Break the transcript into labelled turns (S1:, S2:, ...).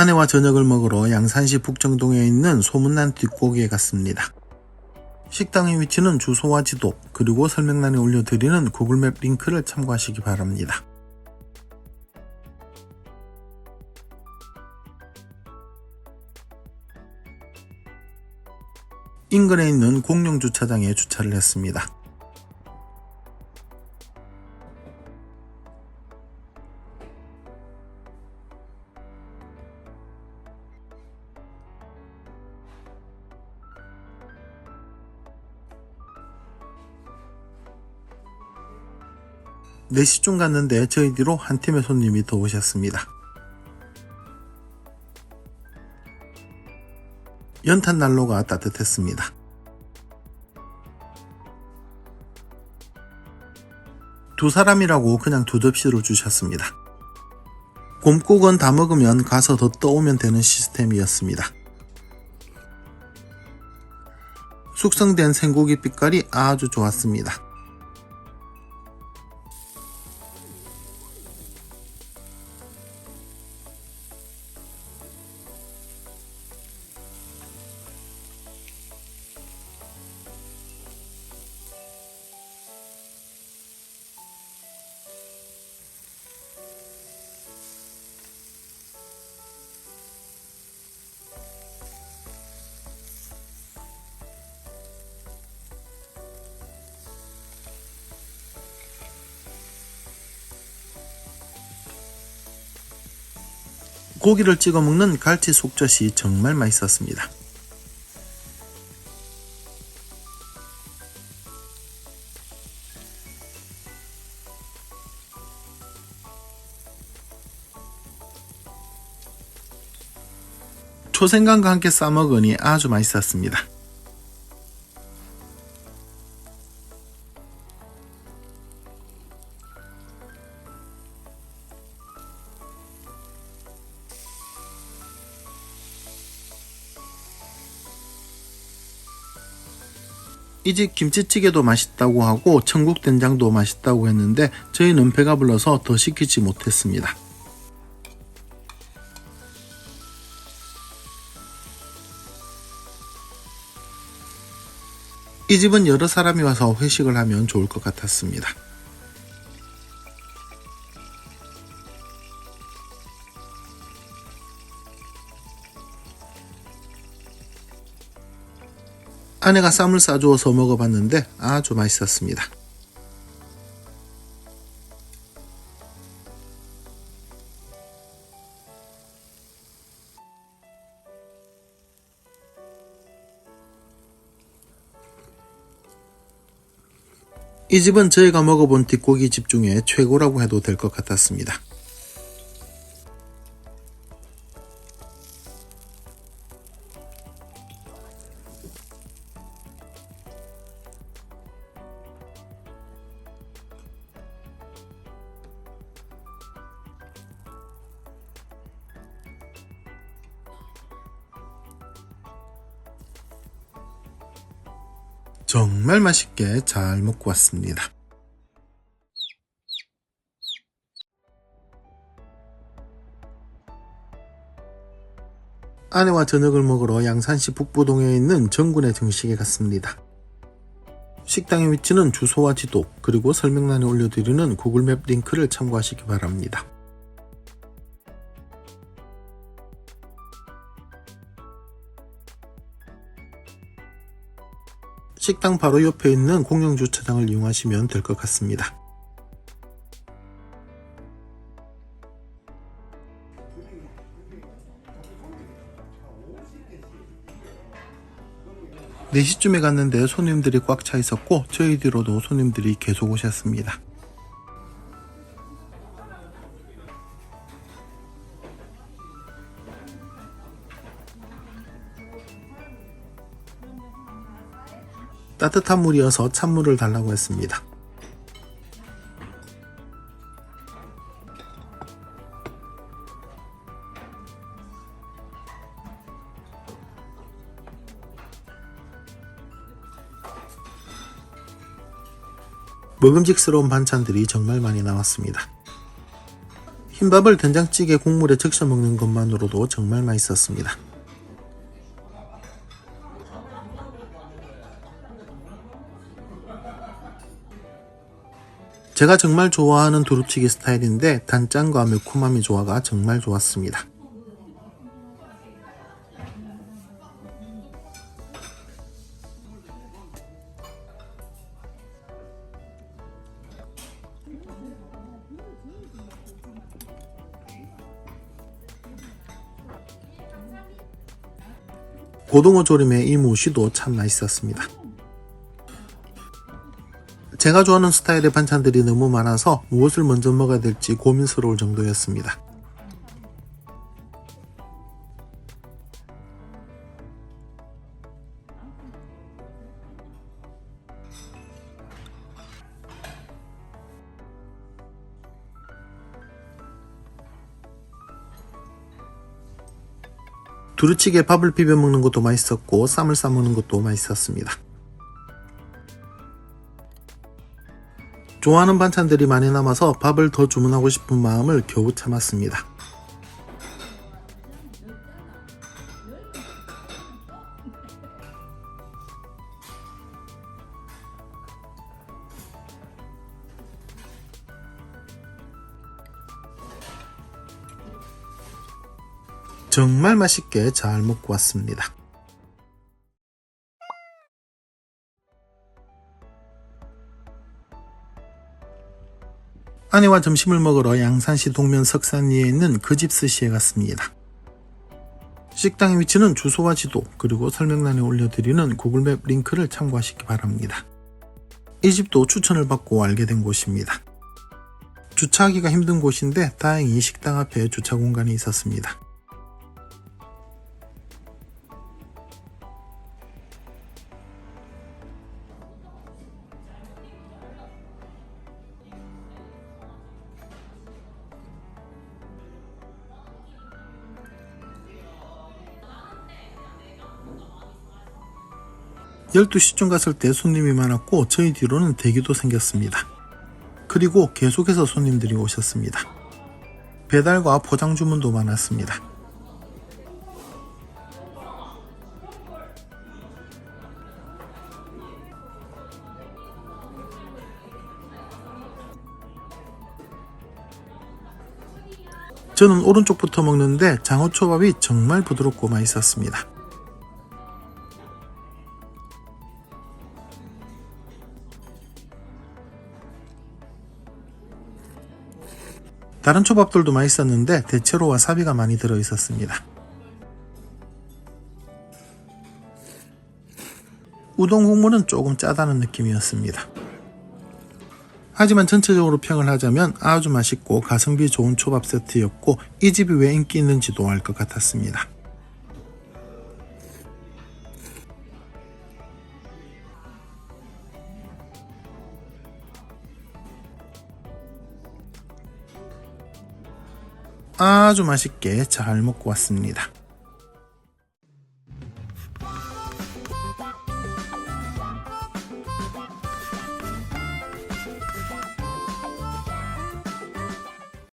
S1: 아내와 저녁을 먹으러 양산시 북정동에 있는 소문난 뒷고기에 갔습니다. 식당의 위치는 주소와 지도 그리고 설명란에 올려드리는 구글맵 링크를 참고하시기 바랍니다. 인근에 있는 공용 주차장에 주차를 했습니다. 네시쯤 갔는데 저희 뒤로 한 팀의 손님이 더 오셨습니다. 연탄 난로가 따뜻했습니다. 두 사람이라고 그냥 두 접시로 주셨습니다. 곰국은 다 먹으면 가서 더 떠오면 되는 시스템이었습니다. 숙성된 생고기 빛깔이 아주 좋았습니다. 고기를 찍어 먹는 갈치 속젓이 정말 맛있었습니다. 초생강과 함께 싸먹으니 아주 맛있었습니다. 이 집 김치찌개도 맛있다고 하고 청국 된장도 맛있다고 했는데 저희는 배가 불러서 더 시키지 못했습니다. 이 집은 여러 사람이 와서 회식을 하면 좋을 것 같았습니다. 아내가 쌈을 싸주어서 먹어봤는데 아주 맛있었습니다. 이 집은 저희가 먹어본 뒷고기 집 중에 최고라고 해도 될 것 같았습니다. 정말 맛있게 잘 먹고 왔습니다. 아내와 저녁을 먹으러 양산시 북부동에 있는 정군의 정식에 갔습니다. 식당의 위치는 주소와 지도 그리고 설명란에 올려드리는 구글맵 링크를 참고하시기 바랍니다. 식당 바로 옆에 있는 공용 주차장을 이용하시면 될 것 같습니다. 네시쯤에 갔는데 손님들이 꽉 차 있었고 저희 뒤로도 손님들이 계속 오셨습니다. 따뜻한 물이어서 찬물을 달라고 했습니다. 먹음직스러운 반찬들이 정말 많이 나왔습니다. 흰밥을 된장찌개 국물에 적셔 먹는 것만으로도 정말 맛있었습니다. 제가 정말 좋아하는 두루치기 스타일인데 단짠과 매콤함의 조화가 정말 좋았습니다. 고등어 조림의 이 무시도 참 맛있었습니다. 제가 좋아하는 스타일의 반찬들이 너무 많아서 무엇을 먼저 먹어야 될지 고민스러울 정도였습니다. 두루치기에 밥을 비벼 먹는 것도 맛있었고 쌈을 싸 먹는 것도 맛있었습니다. 좋아하는 반찬들이 많이 남아서 밥을 더 주문하고 싶은 마음을 겨우 참았습니다. 정말 맛있게 잘 먹고 왔습니다. 아내와 점심을 먹으러 양산시 동면 석산리에 있는 그집 스시에 갔습니다. 식당의 위치는 주소와 지도 그리고 설명란에 올려드리는 구글맵 링크를 참고하시기 바랍니다. 이 집도 추천을 받고 알게 된 곳입니다. 주차하기가 힘든 곳인데 다행히 식당 앞에 주차 공간이 있었습니다. 열두 시쯤 갔을 때 손님이 많았고 저희 뒤로는 대기도 생겼습니다. 그리고 계속해서 손님들이 오셨습니다. 배달과 포장 주문도 많았습니다. 저는 오른쪽부터 먹는데 장어초밥이 정말 부드럽고 맛있었습니다. 다른 초밥들도 맛있었는데 대체로 와사비가 많이 들어 있었습니다. 우동 국물은 조금 짜다는 느낌이었습니다. 하지만 전체적으로 평을 하자면 아주 맛있고 가성비 좋은 초밥 세트였고 이 집이 왜 인기 있는지도 알 것 같았습니다. 아주 맛있게 잘 먹고 왔습니다.